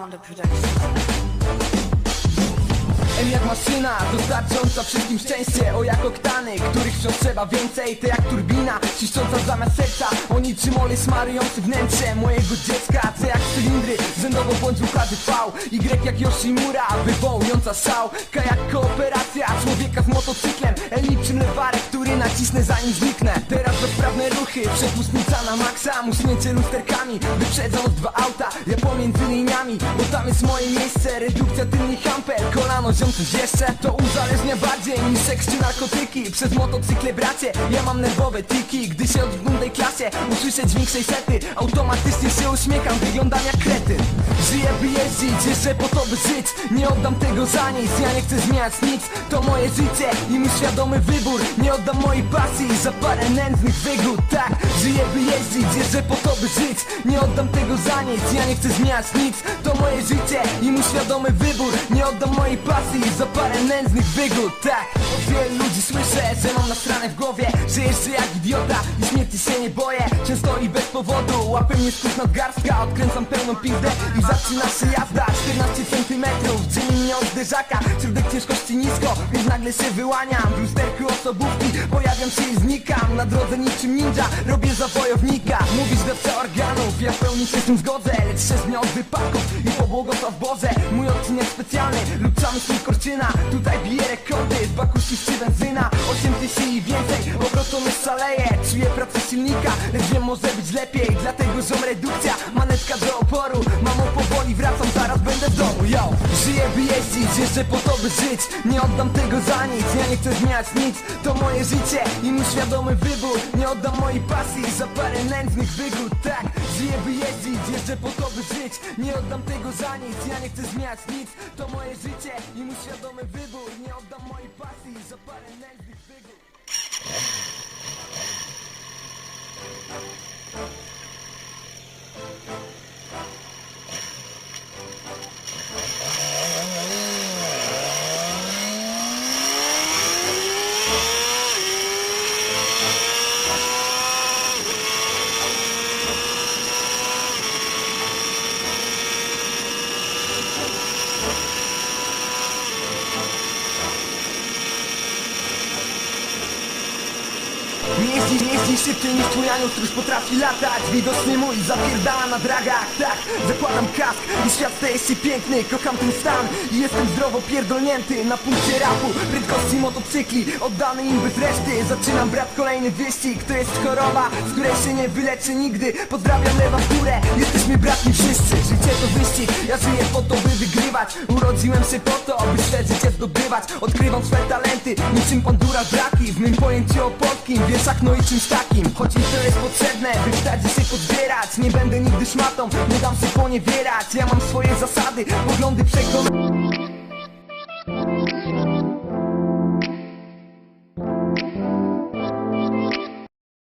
Wonder Productions. M jak maszyna, dostarcząca wszystkim szczęście. O jak oktany, których wciąż trzeba więcej. Ty jak turbina, czyszcząca zamiast serca. O niczym olej smarujący wnętrze mojego dziecka. C jak cylindry, rzędowo bądź układy V. Y jak Yoshimura, wywołująca szał. K jak kooperacja człowieka z motocyklem L niczym lewarek, który nacisnę zanim zniknę. Teraz bezprawne ruchy, przepustnica na maksa. Muśnięcie lusterkami, wyprzedzając dwa auta. Ja pomiędzy liniami, bo tam jest moje miejsce. Redukcja tylnych ampel, kolano ziom coś jeszcze. To uzależnia bardziej niż seks czy narkotyki. Przez motocykle bracie, ja mam nerwowe tiki. Gdy się w tej klasie usłyszę dźwięk 600 Automatycznie się uśmiecham, wyglądam jak kretyn Żyję by jeździć, jeszcze po to by żyć. Nie oddam tego za nic, ja nie chcę zmieniać nic. To moje życie i mój świadomy wybór. Nie oddam mojej pasji za parę nędznych wygód Tak, żyję by jeździć, jeszcze po to by żyć. Nie oddam tego za nic, ja nie chcę zmieniać nic. To moje życie i mój świadomy wybór. Nie oddam mojej pasji za parę nędznych wygód Tak, od wielu ludzi słyszę, że mam na stronę w głowie Że jeszcze jak idiota i śmierci się nie boję. Często i bez powodu, łapy mnie skrót nadgarstka Odkręcam pełną pizdę i zaczyna się jazda. 14 zderzaka Środek ciężkości nisko, więc nagle się wyłaniam. W lusterku osobówki pojawiam się i znikam. Na drodze niczym ninja, robię za wojownika. Mówisz dawca organów, ja w pełni się z tym zgodzę. Lecz dnia od wypadków i pobłogosław Boże. Mój odcinek specjalny, lub przemysł Korczyna. Tutaj bije rekordy, z bakuści czy benzyna. 8 tysięcy i więcej, obrotom już szaleje. Czuję pracę silnika, lecz wiem może być lepiej. Dlatego ziom redukcja, manetka do oporu. Mamo powoli jeździć, jeszcze po to by żyć. Nie oddam tego za nic, ja nie chcę zmieniać nic. To moje życie i mój świadomy wybór. Nie oddam mojej pasji za parę nędznych wygód Tak, żyję by jeździć, jeszcze po to by żyć. Nie oddam tego za nic, ja nie chcę zmieniać nic. To moje życie i mój świadomy wybór. Nie oddam mojej pasji za parę nędznych wygód Nie jeździ szybciej niż twój anioł, potrafi latać. Widoczny mój zapierdala na dragach Tak, zakładam kask i świat staje się piękny. Kocham ten stan i jestem zdrowo pierdolnięty. Na punkcie rapu, prędkości motocykli Oddany im bez reszty. Zaczynam brat kolejny wyścig. To jest choroba, z której się nie wyleczy nigdy. Pozdrawiam lewa w górę, jesteśmy bratni wszyscy. Życie to wyścig, ja żyję po to by wygrywać. Urodziłem się po to, by swe życie zdobywać. Odkrywam swe talenty, niczym pandura braki. W mym pojęciu o polskim, wieszach no i czymś takim. Choć mi to jest potrzebne, by wstać się pozbierać Nie będę nigdy szmatą, nie dam się poniewierać Ja mam swoje zasady, poglądy przekonane